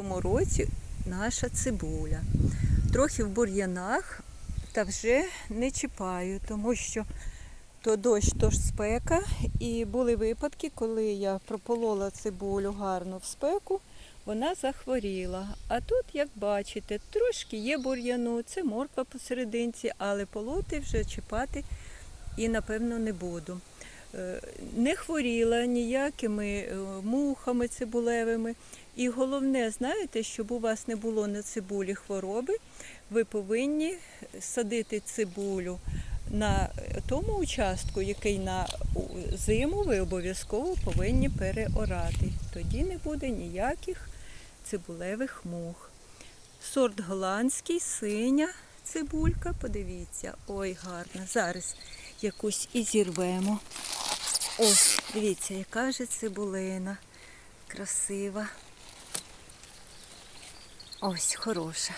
цьому році наша цибуля. Трохи в бур'янах та вже не чіпаю, тому що то дощ, то ж спека. І були випадки, коли я прополола цибулю гарно в спеку, вона захворіла. А тут, як бачите, трошки є бур'яну, це морква посерединці, але полоти вже чіпати і напевно не буду. Е, Не хворіла ніякими е, мухами цибулевими. І головне, знаєте, щоб у вас не було на цибулі хвороби, ви повинні садити цибулю на тому участку, який на зиму ви обов'язково повинні переорати. Тоді не буде ніяких цибулевих мух. Сорт голландський, синя цибулька, подивіться, ой, гарна. Зараз якусь і зірвемо. Ось, дивіться, яка же цибулина. Красива. Ось, хороша.